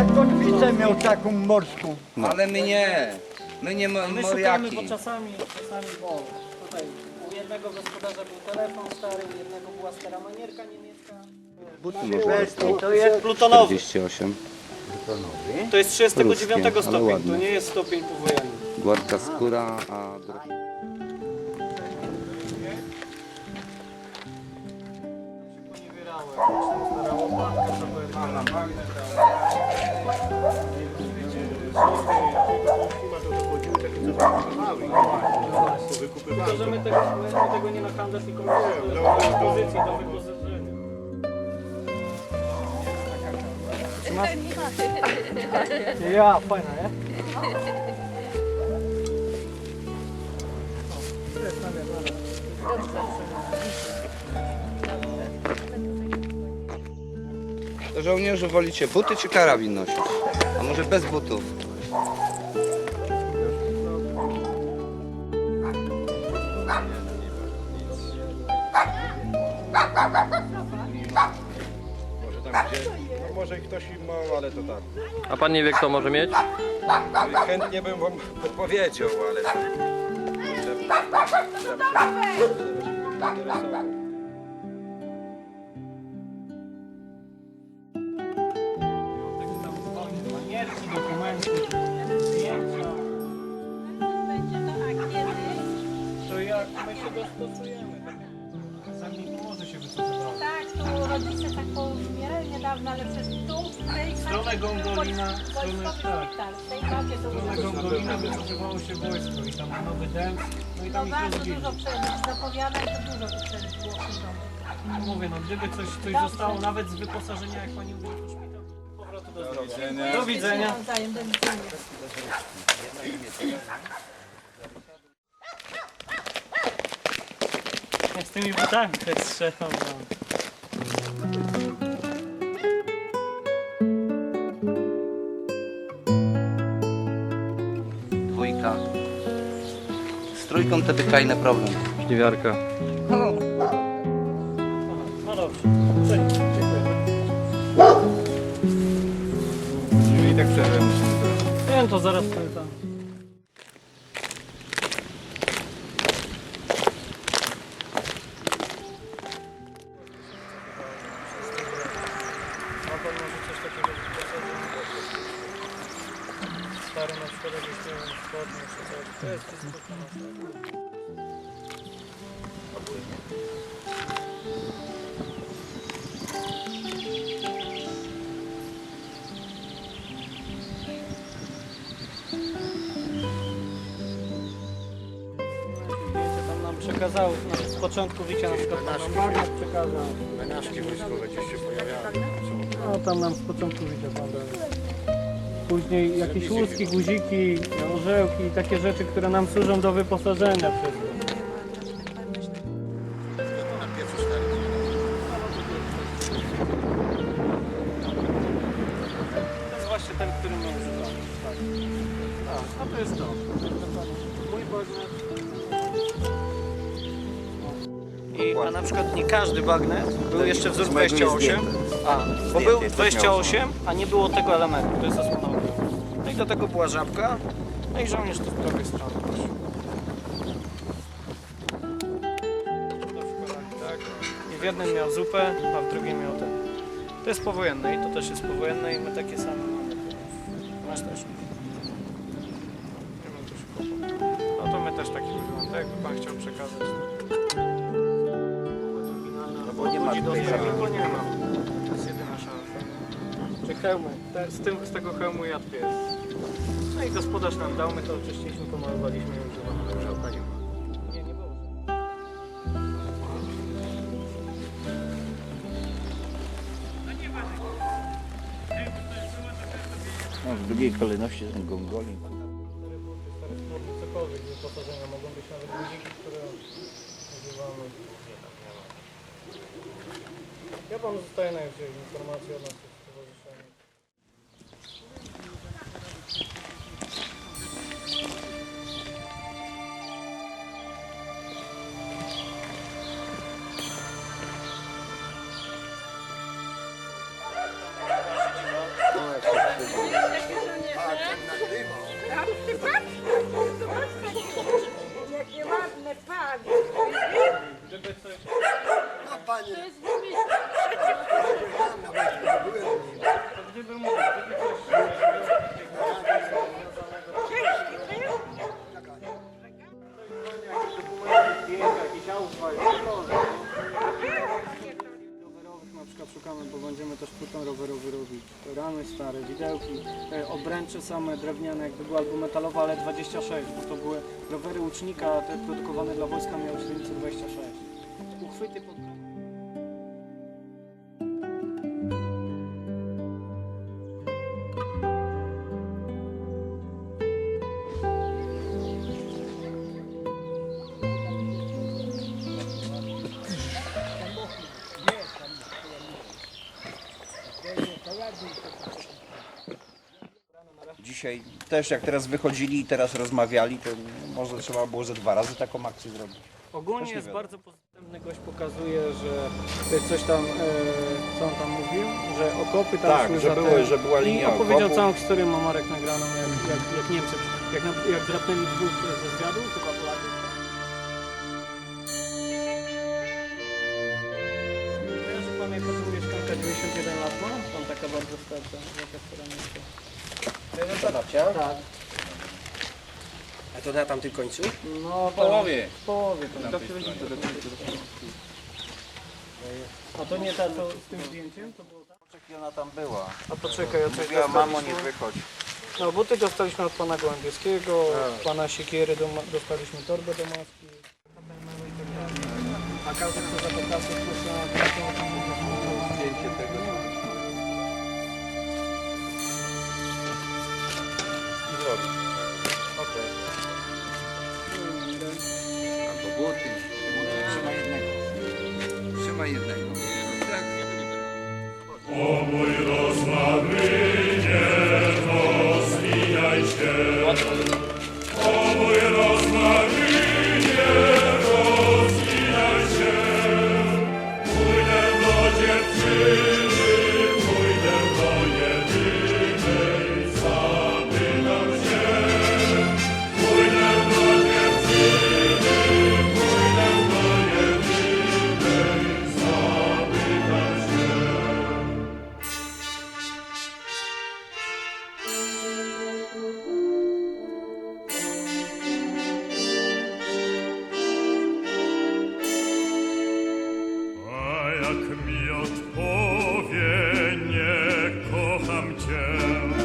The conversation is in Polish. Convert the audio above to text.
Laskę miał taką morską. Ale my nie. My nie mo- My szukamy, moriaki. bo czasami, czasami, bo tutaj u jednego gospodarza był telefon stary, u jednego była stara manierka niemiecka. To jest plutonowy. 48. To jest 39 Ruskie, ale stopień, ładne. to nie jest stopień powojenny. Gładka skóra, a że my tego, my tego nie na handel, tylko my do dyspozycji, do wyposażenia. Ja, fajna, nie? To żołnierzu wolicie buty czy karabin nosić? A może bez butów? Może tam gdzie, no może ktoś i ma, ale to tak. A pan nie wie, kto może mieć? Chętnie bym wam podpowiedział, ale to... Manierki, dokumenty, zdjęcia. Będzie to a kiedy? To jak my się dostosujemy. Sami nie może się wycofywać. Tak, tu rodzice tak poumierali niedawno, ale przez tu w tej Stronę Gongolina, stronę- tak, Stronę Gongolina wycofywało się wojsko i tam nowy dęb, no i no tam ich bardzo dużo przeżyć. Zapowiadań to dużo tu było. Mówię, no gdyby coś, coś zostało nawet z wyposażenia, jak pani mówi, to szpital. Powrotu do widzenia. Do widzenia. Ja z tymi butami też strzelam. No. Dwójka. Z trójką to wyczajny problem. Żniwiarka. No to zaraz coś takiego Stary na przykład jakieś, nie wiem, spodnie czy coś. To jest wszystko to przekazał z początku życia na przykład nam Magnet przekazał. Menażki wojskowe gdzieś się pojawiają. No tam nam z początku życia pan. Później jakieś łuski, guziki, orzełki i takie rzeczy, które nam służą do wyposażenia przez to. To jest właśnie ten, który my używamy. Tak. Tak, no to jest to. Mój bagnet. I, a na przykład nie każdy bagnet był jeszcze wzór 28, a, bo był 28, a nie było tego elementu, to jest zasłona ognia. No i do tego była żabka, no i żołnierz tu z prawej strony. szkolenia, tak. I w jednym miał zupę, a w drugim miał ten. To jest powojenne i to też jest powojenne i my takie same mamy. Masz też. Nie tu szkoły. No to my też taki używamy, tak jakby pan chciał przekazać. Nie ma tutaj tylko nie ma. To jest jedyna szansa. Czy hełmy. Te, z, tym, z tego hełmu jadł pies. No i gospodarz nam dał, my to oczyściliśmy, pomalowaliśmy i używamy. Nie ma. Nie, nie było. No, w drugiej kolejności ten gongolin. Stare buty, stare spodnie, cokolwiek wyposażenia. Mogą być nawet guziki, które używamy. Ja Wam zostaję na razie informacje widełki, e, obręcze same drewniane, jakby były albo metalowe, ale 26, bo to były rowery łucznika, te produkowane dla wojska miały średnicę 26. Uchwyty pod... Dzisiaj też jak teraz wychodzili i teraz rozmawiali, to może trzeba było ze dwa razy taką akcję zrobić. Ogólnie jest wiadomo. bardzo pozytywny gość, pokazuje, że coś tam, e, co on tam mówił, że okopy tam Tak, szły że za były- te- że była linia I opowiedział okopów. całą historię, ma Marek nagraną, jak, jak, jak Niemcy, jak, na, jak drapnęli dwóch ze zwiadu, chyba Polaków. Kojarzy pan mieszkanka 91 lat ma? Pan taka bardzo starsza, jaka mieszka. To babcia? Tak. A to na tamtym końcu? No, w połowie. W połowie. To A to nie ta, co z tym zdjęciem? To było tak? I ona tam była. A poczekaj, ja coś Mówiła, mamo nie wychodź. No, buty dostaliśmy od pana Gołębieskiego, od pana Siekiery do, dostaliśmy torbę do maski. A każdy chce za to 全